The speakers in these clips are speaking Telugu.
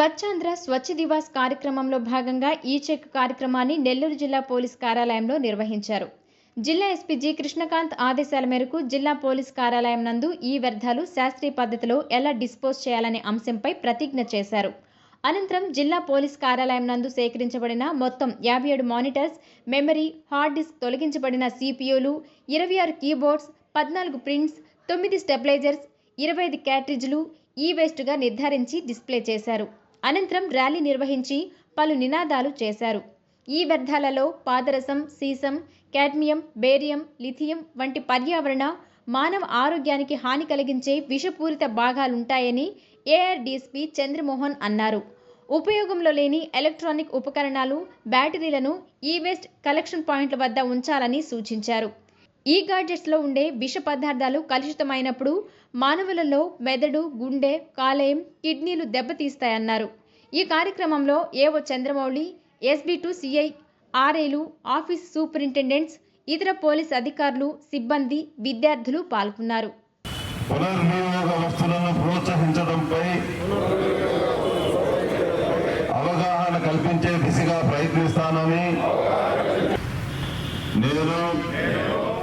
Swachh Andhra Swachh Divas కార్యక్రమంలో భాగంగా ఈ చెక్ కార్యక్రమాన్ని నెల్లూరు జిల్లా పోలీస్ కార్యాలయంలో నిర్వహించారు. జిల్లా ఎస్పీ జి కృష్ణకాంత్ ఆదేశాల మేరకు జిల్లా పోలీస్ కార్యాలయం నందు ఈ వ్యర్థాలు శాస్త్రీయ పద్ధతిలో ఎలా డిస్పోజ్ చేయాలనే అంశంపై ప్రతిజ్ఞ చేశారు. అనంతరం జిల్లా పోలీస్ కార్యాలయం నందు సేకరించబడిన మొత్తం యాభై ఏడు మానిటర్స్ మెమరీ హార్డ్ డిస్క్ తొలగించబడిన సిపియూలు ఇరవై ఆరు కీబోర్డ్స్ పద్నాలుగు ప్రింట్స్ తొమ్మిది స్టెబిలైజర్స్ ఇరవై ఐదు క్యాట్రిడ్జ్లు ఈ వేస్ట్గా నిర్ధారించి డిస్ప్లే చేశారు. అనంతరం ర్యాలీ నిర్వహించి పలు నినాదాలు చేశారు. ఈ వ్యర్థాలలో పాదరసం సీసం కాడ్మియం బేరియం లిథియం వంటి పర్యావరణ మానవ ఆరోగ్యానికి హాని కలిగించే విషపూరిత భాగాలుంటాయని ఏఆర్డీఎస్పీ చంద్రమోహన్ అన్నారు. ఉపయోగంలో లేని ఎలక్ట్రానిక్ ఉపకరణాలు బ్యాటరీలను ఈ వేస్ట్ కలెక్షన్ పాయింట్ల వద్ద ఉంచాలని సూచించారు. ఈ గాడ్జెట్స్లో ఉండే విష పదార్థాలు కలుషితమైనప్పుడు మానవులలో మెదడు గుండె కాలేయం కిడ్నీలు దెబ్బతీస్తాయన్నారు. ఈ కార్యక్రమంలో AO Chandramouli SB two CI ఆర్ఏలు office superintendents ఇతర పోలీస్ అధికారులు సిబ్బంది విద్యార్థులు పాల్గొన్నారు. పునర్వినియోగ వస్తువులను ప్రోత్సహించడంపై అవగాహన కల్పించే దిశగా ప్రయత్నిస్తానని నేను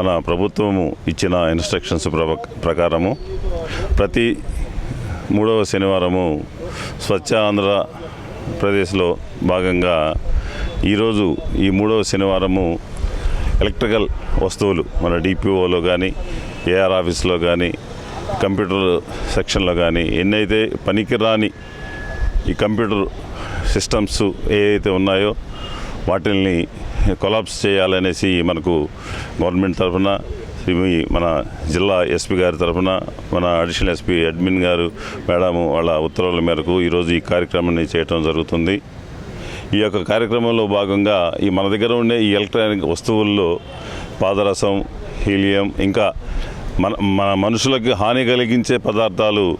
మన ప్రభుత్వము ఇచ్చిన ఇన్స్ట్రక్షన్స్ ప్ర- ప్రకారము ప్రతి మూడవ శనివారము స్వచ్ఛ ఆంధ్ర ప్రదేశ్లో భాగంగా ఈరోజు ఈ మూడవ శనివారము ఎలక్ట్రికల్ వస్తువులు మన డిపిఓలో కానీ ఏఆర్ ఆఫీస్లో కానీ కంప్యూటర్ సెక్షన్లో కానీ ఎన్నైతే పనికిరాని ఈ కంప్యూటర్ సిస్టమ్స్ ఏవైతే ఉన్నాయో వాటిల్ని కొలాప్స్ చేయాలనేసి మనకు గవర్నమెంట్ తరఫున శ్రీ మన జిల్లా ఎస్పీ గారి తరఫున మన అడిషనల్ ఎస్పీ అడ్మిన్ గారు మేడం వాళ్ళ ఉత్తర్వుల మేరకు ఈరోజు ఈ కార్యక్రమాన్ని చేయటం జరుగుతుంది. ఈ యొక్క కార్యక్రమంలో భాగంగా ఈ మన దగ్గర ఉండే ఈ ఎలక్ట్రానిక్ వస్తువుల్లో పాదరసం హీలియం ఇంకా మన మన మనుషులకు హాని కలిగించే పదార్థాలు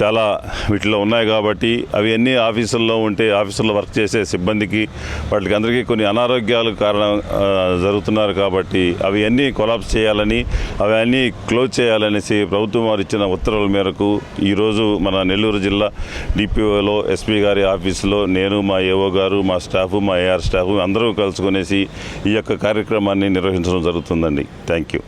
చాలా వీటిలో ఉన్నాయి కాబట్టి అవి అన్నీ ఆఫీసుల్లో ఉంటే ఆఫీసుల్లో వర్క్ చేసే సిబ్బందికి వాటికి అందరికీ కొన్ని అనారోగ్యాలు కారణం జరుగుతున్నారు కాబట్టి అవి అన్నీ కొలాప్స్ చేయాలని అవి అన్నీ క్లోజ్ చేయాలనేసి ప్రభుత్వం వారు ఇచ్చిన ఉత్తర్వుల మేరకు ఈరోజు మన నెల్లూరు జిల్లా డిపిఓలో ఎస్పీ గారి ఆఫీసులో నేను మా ఏఓ గారు మా స్టాఫ్ మా ఏఆర్ స్టాఫ్ అందరూ కలుసుకునేసి ఈ యొక్క కార్యక్రమాన్ని నిర్వహించడం జరుగుతుందండి. Thank you.